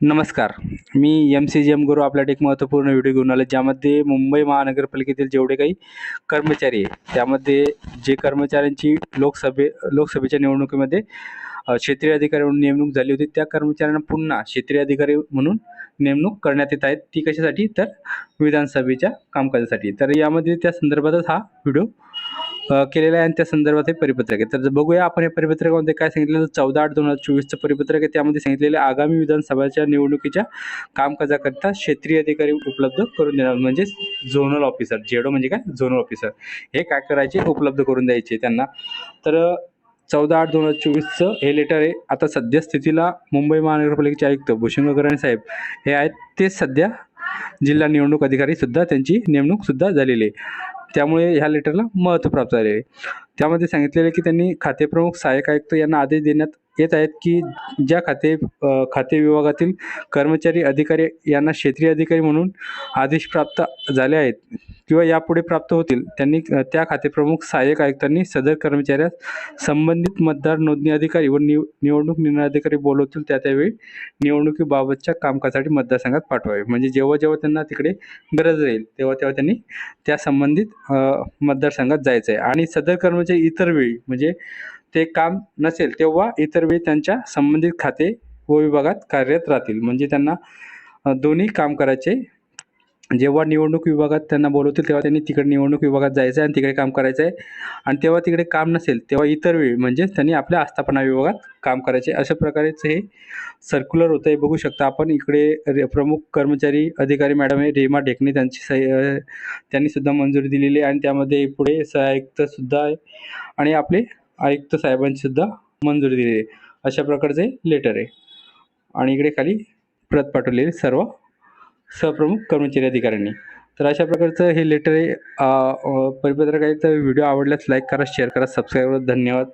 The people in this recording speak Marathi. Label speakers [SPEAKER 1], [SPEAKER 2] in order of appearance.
[SPEAKER 1] नमस्कार. मी M C G M Guru आपल्याला एक महत्त्वपूर्ण व्हिडिओ घेऊन आलो ज्यामध्ये मुंबई महानगरपालिकेतील जेवढे काही कर्मचारी आहे त्यामध्ये जे कर्मचाऱ्यांची लोकसभे लोकसभेच्या निवडणुकीमध्ये क्षेत्रीय अधिकारी म्हणून नेमणूक झाली होती त्या कर्मचाऱ्यांना पुन्हा क्षेत्रीय अधिकारी म्हणून नेमणूक करण्यात येत आहेत ती कशासाठी? तर विधानसभेच्या कामकाजासाठी. तर यामध्ये त्या संदर्भातच हा व्हिडिओ केलेलं आहे आणि त्या संदर्भात हे परिपत्रक आहे तर जर बघूया आपण या परिपत्रकामध्ये काय सांगितलं तर चौदा आठ दोन हजार चोवीसचं परिपत्रक आहे. त्यामध्ये सांगितलेलं आगामी विधानसभाच्या निवडणुकीच्या कामकाजाकरता क्षेत्रीय अधिकारी उपलब्ध करून देणार म्हणजे झोनल ऑफिसर जेडो म्हणजे काय? झोनल ऑफिसर हे काय करायचे? उपलब्ध करून द्यायचे त्यांना. तर चौदा आठ दोन हजार चोवीसचं हे लेटर आहे. आता सध्या स्थितीला मुंबई महानगरपालिकेचे आयुक्त भूषण गगराणी साहेब हे आहेत. ते सध्या जिल्हा निवडणूक अधिकारी सुद्धा त्यांची नेमणूक सुद्धा झालेली आहे. त्यामुळे ह्या लेटरला महत्त्व प्राप्त झाले आहे. त्यामध्ये सांगितलेलं आहे की त्यांनी खातेप्रमुख सहाय्यक आयुक्त यांना आदेश देण्यात येत आहेत की ज्या खाते खाते विभागातील कर्मचारी अधिकारी यांना क्षेत्रीय अधिकारी म्हणून आदेश प्राप्त झाले आहेत किंवा यापुढे प्राप्त होतील त्यांनी त्या खातेप्रमुख सहाय्यक आयुक्तांनी सदर कर्मचाऱ्यास संबंधित मतदार नोंदणी अधिकारी व निव निवडणूक निर्णय अधिकारी बोलवतील त्या त्यावेळी निवडणुकीबाबतच्या कामकाजासाठी मतदारसंघात पाठवावे. म्हणजे जेव्हा जेव्हा त्यांना तिकडे गरज राहील तेव्हा तेव्हा त्यांनी त्या संबंधित मतदारसंघात जायचं आहे आणि सदर कर्मचारी इतर वेळी म्हणजे ते काम नसेल तेव्हा इतर वेळी त्यांच्या संबंधित खाते व विभागात कार्यरत राहतील. म्हणजे त्यांना दोन्ही काम करायचे. जेव्हा निवडणूक विभागात त्यांना बोलवतील तेव्हा त्यांनी तिकडे निवडणूक विभागात जायचं आहे आणि तिकडे काम करायचं आहे आणि तेव्हा तिकडे काम नसेल तेव्हा इतर वेळी म्हणजे त्यांनी आपल्या आस्थापना विभागात काम करायचे. अशा प्रकारेच हे सर्क्युलर होतं हे बघू शकता आपण इकडे रे- प्रमुख कर्मचारी अधिकारी मॅडम हे रेमा ढेकणे त्यांची सही त्यांनीसुद्धा त्यांनी सुद्धा मंजुरी दिलेली आहे. आणि त्यामध्ये पुढे सहायुक्त सुद्धा आहे. आणि आपले आयुक्त साहेबांची सुद्धा मंजुरी दिलेली आहे. अशा प्रकारचे लेटर आहे. आणि इकडे खाली प्रत पाठवलेली सर्व सहप्रमुख कर्मचारी अधिकाऱ्यांनी. तर अशा प्रकारचं हे लेटर आहे. परिपत्रक आहे तर व्हिडिओ आवडल्यास लाईक करा शेअर करा सबस्क्राईब करा. धन्यवाद.